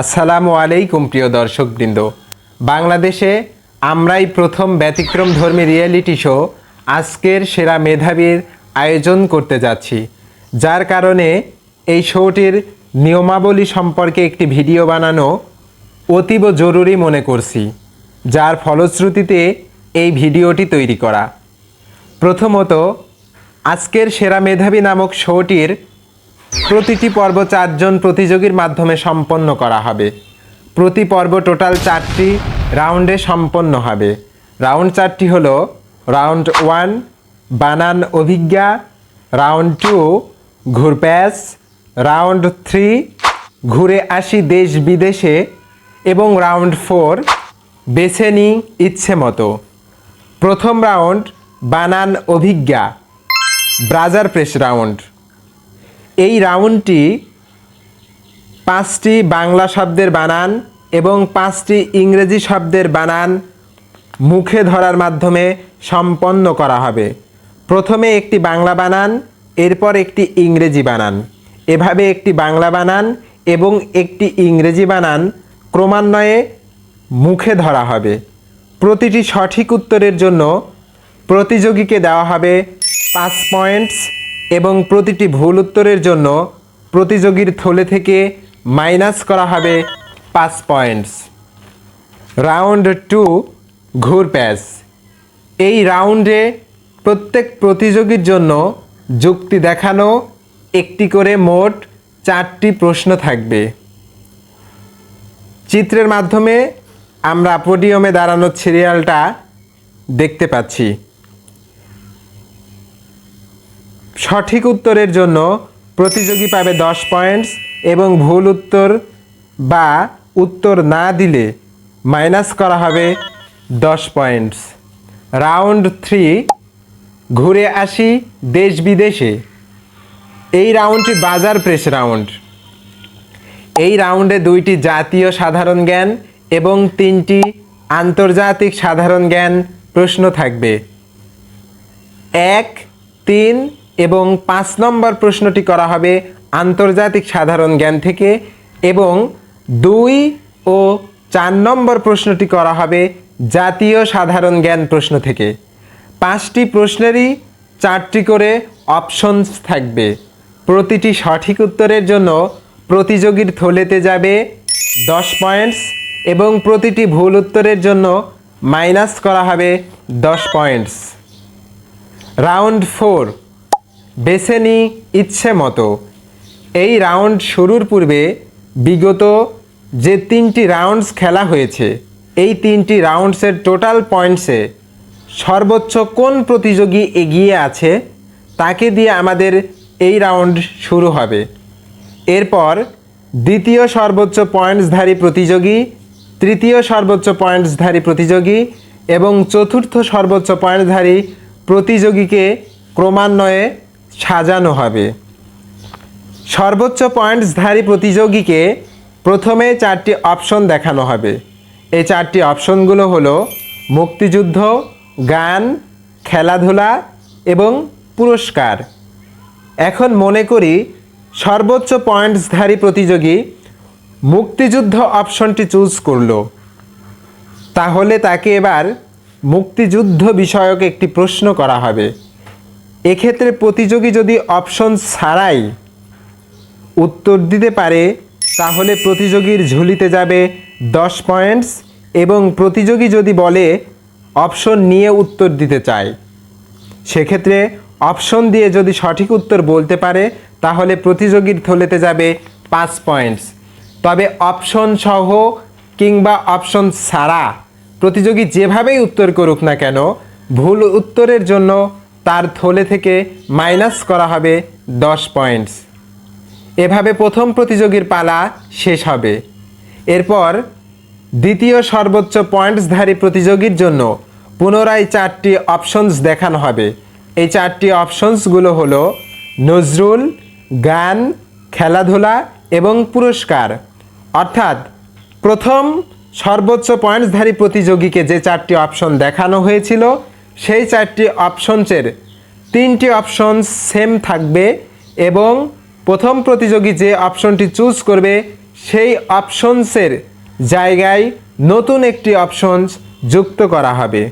আসসালামু আলাইকুম, প্রিয় দর্শকবৃন্দ। বাংলাদেশে আমরাই প্রথম ব্যতিক্রম ধর্মী রিয়েলিটি শো আজকের সেরা মেধাবীর আয়োজন করতে যাচ্ছি। যার কারণে এই শোটির নিয়মাবলী সম্পর্কে একটি ভিডিও বানানো অতীব জরুরি মনে করছি, যার ফলশ্রুতিতে এই ভিডিওটি তৈরি করা। প্রথমত, আজকের সেরা মেধাবী নামক শোটির প্রতিটি পর্ব চারজন প্রতিযোগীর মাধ্যমে সম্পন্ন করা হবে। প্রতি পর্ব টোটাল চারটি রাউন্ডে সম্পন্ন হবে। রাউন্ড চারটি হল রাউন্ড ওয়ান, বানান অভিজ্ঞা, রাউন্ড টু ঘুরপ্যাস রাউন্ড থ্রি, ঘুরে আসি দেশ বিদেশে, এবং রাউন্ড ফোর, বেছে নিই ইচ্ছে মতো। প্রথম রাউন্ড, বানান অভিজ্ঞা, ব্রাজার প্রেস রাউন্ড। এই রাউন্ডটি পাঁচটি বাংলা শব্দের বানান এবং পাঁচটি ইংরেজি শব্দের বানান মুখে ধরার মাধ্যমে সম্পন্ন করা হবে। প্রথমে একটি বাংলা বানান, এরপর একটি ইংরেজি বানান। এভাবে একটি বাংলা বানান এবং একটি ইংরেজি বানান ক্রমান্বয়ে মুখে ধরা হবে। প্রতিটি সঠিক উত্তরের জন্য প্রতিযোগীকে দেওয়া হবে পাঁচ পয়েন্টস এবং প্রতিটি ভুল উত্তরের জন্য প্রতিযোগীর থলে থেকে মাইনাস করা হবে পাঁচ পয়েন্টস। রাউন্ড টু, ঘুর প্যাচ। এই রাউন্ডে প্রত্যেক প্রতিযোগীর জন্য যুক্তি দেখানো, একটি করে মোট চারটি প্রশ্ন থাকবে। চিত্রের মাধ্যমে আমরা পোডিয়ামে দাঁড়ানো সিরিয়ালটা দেখতে পাচ্ছি। সঠিক উত্তরের জন্য প্রতিযোগী পাবে দশ পয়েন্টস এবং ভুল উত্তর বা উত্তর না দিলে মাইনাস করা হবে দশ পয়েন্টস রাউন্ড থ্রি ঘুরে আসি দেশ বিদেশে। এই রাউন্ডটি বাজার প্রেস রাউন্ড এই রাউন্ডে দুইটি জাতীয় সাধারণ জ্ঞান এবং তিনটি আন্তর্জাতিক সাধারণ জ্ঞান প্রশ্ন থাকবে। এক, তিন এবং পাঁচ নম্বর প্রশ্নটি করা হবে আন্তর্জাতিক সাধারণ জ্ঞান থেকে এবং দুই ও চার নম্বর প্রশ্নটি করা হবে জাতীয় সাধারণ জ্ঞান প্রশ্ন থেকে। পাঁচটি প্রশ্নেরই চারটি করে অপশনস থাকবে। প্রতিটি সঠিক উত্তরের জন্য প্রতিযোগীর থলেতে যাবে দশ পয়েন্টস এবং প্রতিটি ভুল উত্তরের জন্য মাইনাস করা হবে দশ পয়েন্টস। Round four. বেছে নি ইচ্ছে মতো। এই রাউন্ড শুরুর পূর্বে বিগত যে তিনটি রাউন্ডস খেলা হয়েছে, এই তিনটি রাউন্ডসের টোটাল পয়েন্টসে সর্বোচ্চ কোন প্রতিযোগী এগিয়ে আছে, তাকে দিয়ে আমাদের এই রাউন্ড শুরু হবে। এরপর দ্বিতীয় সর্বোচ্চ পয়েন্টসধারী প্রতিযোগী, তৃতীয় সর্বোচ্চ পয়েন্টসধারী প্রতিযোগী এবং চতুর্থ সর্বোচ্চ পয়েন্টসধারী প্রতিযোগীকে ক্রমান্বয়ে সাজানো হবে। সর্বোচ্চ পয়েন্টসধারী প্রতিযোগীকে প্রথমে চারটি অপশন দেখানো হবে। এই চারটি অপশনগুলো হলো মুক্তিযুদ্ধ, গান, খেলাধুলা এবং পুরস্কার। এখন মনে করি সর্বোচ্চ পয়েন্টসধারী প্রতিযোগী মুক্তিযুদ্ধ অপশনটি চুজ করল। তাহলে তাকে এবার মুক্তিযুদ্ধ বিষয়ক একটি প্রশ্ন করা হবে। এক্ষেত্রে প্রতিযোগী যদি অপশন ছাড়াই উত্তর দিতে পারে, তাহলে প্রতিযোগীর ঝুলিতে যাবে দশ পয়েন্টস এবং প্রতিযোগী যদি বলে অপশন নিয়ে উত্তর দিতে চায়, সেক্ষেত্রে অপশন দিয়ে যদি সঠিক উত্তর বলতে পারে, তাহলে প্রতিযোগীর থলেতে যাবে পাঁচ পয়েন্টস তবে অপশন সহ কিংবা অপশন ছাড়া প্রতিযোগী যেভাবেই উত্তর করুক না কেন, ভুল উত্তরের জন্য তার থলে থেকে মাইনাস করা হবে দশ পয়েন্টস। এভাবে প্রথম প্রতিযোগীর পালা শেষ হবে। এরপর দ্বিতীয় সর্বোচ্চ পয়েন্টসধারী প্রতিযোগীর জন্য পুনরায় চারটি অপশনস দেখানো হবে। এই চারটি অপশনসগুলো হলো নজরুল, গান, খেলাধুলা এবং পুরস্কার। অর্থাৎ প্রথম সর্বোচ্চ পয়েন্টসধারী প্রতিযোগীকে যে চারটি অপশন দেখানো হয়েছিল সেই চারটি অপশনসের তিনটি অপশন সেম থাকবে এবং প্রথম প্রতিযোগী যে অপশনটি চুজ করবে, সেই অপশনসের জায়গায় নতুন একটি অপশনস যুক্ত করা হবে।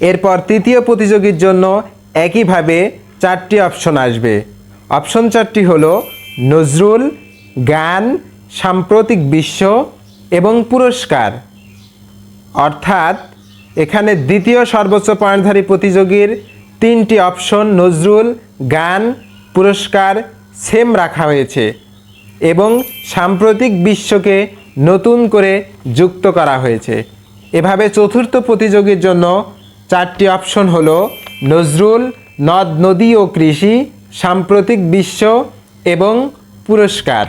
এরপর তৃতীয় প্রতিযোগীর জন্য একইভাবে চারটি অপশন আসবে। অপশন চারটি হলো নজরুল গান সাম্প্রতিক বিশ্ব এবং পুরস্কার। অর্থাৎ এখানে দ্বিতীয় সর্বোচ্চ পয়েন্টধারী প্রতিযোগীর তিনটি অপশন নজরুল গান পুরস্কার, সেম রাখা হয়েছে এবং সাম্প্রতিক বিশ্বকে নতুন করে যুক্ত করা হয়েছে। এভাবে চতুর্থ প্রতিযোগীর জন্য চারটি অপশন হল নজরুল, নদ, নদী ও কৃষি, সাম্প্রতিক বিশ্ব এবং পুরস্কার।